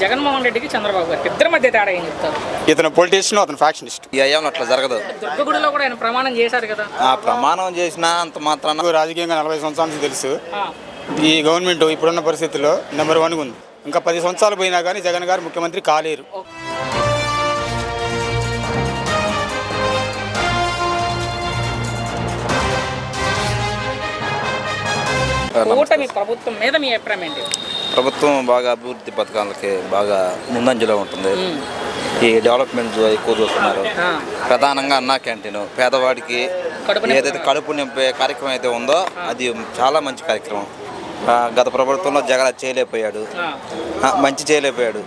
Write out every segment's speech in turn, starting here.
జగన్మోహన్ రెడ్డికి చంద్రబాబు గారికి. ఇద్దరి మధ్య తేడా ఏం చెప్తారు? ఇతను పొలిటీషియన్ అతను ఫ్యాక్షనిస్ట్ ఈ అయ్యంలో అట్లా జరగదు. దుర్గగుడిలో కూడా ఆయన ప్రమాణం చేశారు కదా? ఆ ప్రమాణం చేసినా అంత మాత్రాన నాకు రాజకీయంగా నలభై సంవత్సరాల నుంచి తెలుసు. ఆ, ఈ గవర్నమెంట్ ఇప్పుడున్న పరిస్థితుల్లో నెంబర్ వన్ ఉంది. ఇంకా పది సంవత్సరాలు పోయినా కానీ జగన్ గారు ముఖ్యమంత్రి కాలేరు. కూటమి ప్రభుత్వం మీద మీ అభిప్రాయం ఏంటి? ప్రభుత్వం బాగా అభివృద్ధి పథకాలకి బాగా ముందంజలో ఉంటుంది. ఈ డెవలప్మెంట్ ఎక్కువ చూస్తున్నారు. ప్రధానంగా అన్నా క్యాంటీన్ పేదవాడికి ఏదైతే కడుపు నింపే కార్యక్రమం అయితే ఉందో అది చాలా మంచి కార్యక్రమం. గత ప్రభుత్వంలో జగన్ చేయలేకపోయాడు. మంచి చేయలేకపోయాడు.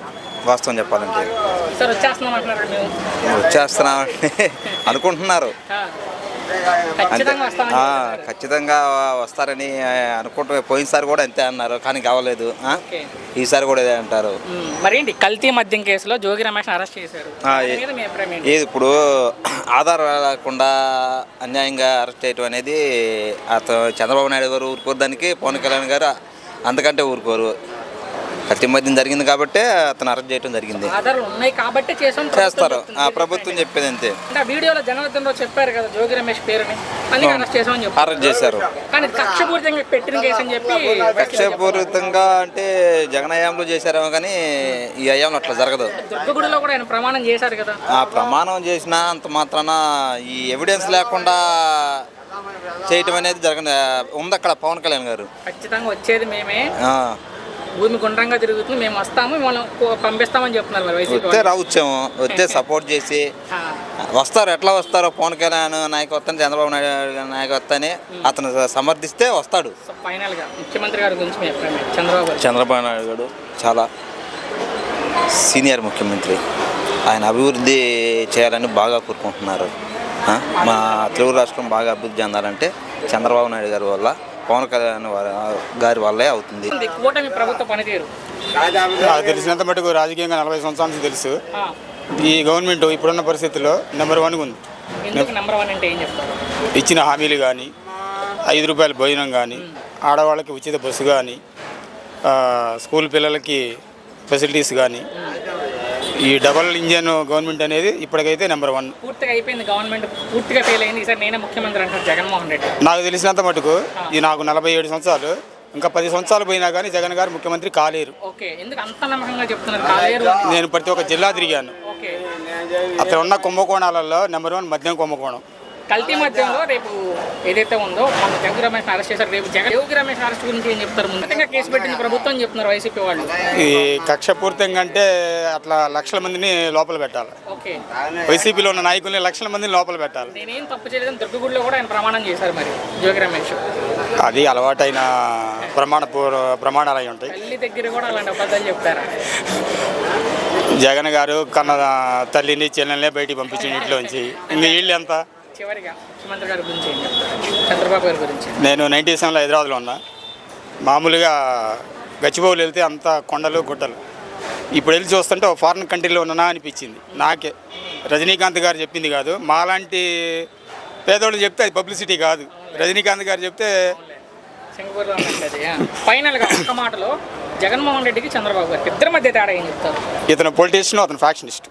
వాస్తవం చెప్పాలంటే. వచ్చేస్తున్నాం వచ్చేస్తున్నామంటే అనుకుంటున్నారు. ఖచ్చితంగా వస్తారని ఆ, అనుకుంటే పోయినసారి కూడా అంతే అన్నారు కానీ కావలేదు. ఈసారి కూడా ఇదే అంటారు. మరేంటి కల్తీ మద్యం కేసులో జోగి రమేష్ అరెస్ట్ చేశారు. ఇది ఇప్పుడు ఆధార్ లేకుండా అన్యాయంగా అరెస్ట్ చేయటం అనేది అతను చంద్రబాబు నాయుడు గారు ఊరుకోరు దానికి పవన్ కళ్యాణ్ గారు అంతకంటే ఊరుకోరు. కత్తి మధ్యం జరిగింది కాబట్టి అతను అరెస్ట్ చేయడం జరిగింది. ఆధారాలు ఉన్నాయి కాబట్టి చేసాం చేస్తారు. ఆ ప్రభుత్వం చెప్పేది అంతే. అంటే ఆ వీడియోలో జనార్దన్ రావు చెప్పారు కదా జోగి రమేష్ పేరుని. అందుకే అరెస్ట్ చేసామని చెప్పారు. అరెస్ట్ చేశారు. కానీ కక్షపూరితంగా పెట్టిన కేసు అని చెప్పి కక్షపూరితంగా అంటే జగన్ హయాంలో చేశారేమో కానీ ఈ హయాంలో అట్లా జరగదు. దుర్గగుడిలో కూడా ఆయన ప్రమాణం చేశారు కదా. ఆ ప్రమాణం చేసినా అంత మాత్రాన ఈ ఎవిడెన్స్ లేకుండా చేయటం అనేది జరగదు ఉంది అక్కడ పవన్ కళ్యాణ్ గారు. ఖచ్చితంగా వచ్చేది మేమే. భూమి గుండ్రంగా తిరుగుతుంది మేము వస్తాము కో- పంపిస్తామని చెప్తున్నారు మరి వైసీపీ వస్తే రావచ్చాము వస్తే సపోర్ట్ చేసి. వస్తారు ఎట్లా వస్తారో పవన్ కళ్యాణ్ నాయకత్వం చంద్రబాబు నాయుడు గారి నాయకత్వాన్ని అతను సమర్థిస్తే వస్తాడు. ఫైనల్గా ముఖ్యమంత్రి గారి గురించి మీ అభిప్రాయం ఏంటి? చంద్రబాబు గారు చంద్రబాబు నాయుడు గారు చాలా సీనియర్ ముఖ్యమంత్రి. ఆయన అభివృద్ధి చేయాలని బాగా కోరుకుంటున్నారు. ఆ, మా తెలుగు రాష్ట్రం బాగా అభివృద్ధి చెందాలంటే చంద్రబాబు నాయుడు గారి వల్ల పవన్ కళ్యాణ్ వారి- గారి వల్లే అవుతుంది. ఇది కూటమి ప్రభుత్వ పనితీరు. నాకు తెలిసినంత మటుకు రాజకీయంగా నలభై సంవత్సరాల నుంచి తెలుసు. ఈ గవర్నమెంట్ ఇప్పుడున్న పరిస్థితుల్లో నెంబర్ వన్ ఉంది. ఎందుకు నెంబర్ వన్ అంటే ఏం చెప్తారు? ఇచ్చిన హామీలు కానీ ఐదు రూపాయల భోజనం కానీ ఆడవాళ్ళకి ఉచిత బస్సు కానీ స్కూల్ పిల్లలకి ఫెసిలిటీస్ కానీ ఈ డబల్ ఇంజన్ గవర్నమెంట్ అనేది ఇప్పటికైతే నెంబర్ వన్. పూర్తిగా అయిపోయింది గవర్నమెంట్ పూర్తిగా ఫెయిల్ అయింది. ఈసారి నేనే ముఖ్యమంత్రి అంటారు జగన్మోహన్ రెడ్డి. నాకు తెలిసినంత మటుకు ఈ నాకు నలభై ఏడు సంవత్సరాలు. ఇంకా పది సంవత్సరాలు పోయినా కానీ జగన్ గారు ముఖ్యమంత్రి కాలేరు. నేను ప్రతి ఒక్క జిల్లా తిరిగాను. అక్కడ ఉన్న కుంభకోణాలలో నెంబర్ వన్ మద్యం కుంభకోణం. కల్తీ మధ్యంలో రేపు ఏదైతే ఉందో మన జగన్ రమేష్ అరెస్ట్ చేశారు. రేపు జగన్ యోగి రమేష్ అరెస్ట్ గురించి ఏం చెప్తారు ముందుగా కేసు పెట్టింది ప్రభుత్వం చెప్తున్నారు వైసీపీ వాళ్ళు. ఈ కక్ష పూర్తంగా అంటే అట్లా లక్షల మందిని లోపల పెట్టాలి. ఓకే. వైసీపీలో ఉన్న నాయకుల్ని లక్షల మందిని లోపల పెట్టాలి. నేనేం తప్పు చేయలేదని దుర్గగుడిలో కూడా ఆయన ప్రమాణం చేశారు మరి జోగి రమేష్. అది అలవాటైన ప్రమాణ ప్రమాణాలు అయి ఉంటాయి. తల్లి దగ్గర కూడా అలాంటి అబద్ధాలు చెప్తారా? జగన్ గారు కన్న తల్లిని చెల్లెల్ని బయటికి పంపించిన ఇంట్లోంచి. ఇంక వీళ్ళు ఎంత చివరిగా ముఖ్యమంత్రి గారి గురించి ఏం చెప్తారు? చంద్రబాబు గారి గురించి. నేను నైన్టీ సెవెన్లో హైదరాబాద్లో ఉన్నా. మామూలుగా గచ్చిబౌలు వెళ్తే అంత కొండలు గుట్టలు. ఇప్పుడు వెళ్ళి చూస్తుంటే ఒక ఫారిన్ కంట్రీలో ఉన్నానా అనిపించింది. నాకే. రజనీకాంత్ గారు చెప్పింది కాదు. మాలాంటి పేదోళ్ళు చెప్తే అది పబ్లిసిటీ కాదు. రజనీకాంత్ గారు చెప్తే సింగపూర్లో ఫైనల్గా ఒక్క మాటలో జగన్మోహన్ రెడ్డికి చంద్రబాబు గారికి ఇద్దరి మధ్య తేడా ఏం చెప్తారు? ఇతను పొలిటీషియన్ అతను ఫ్యాక్షనిస్ట్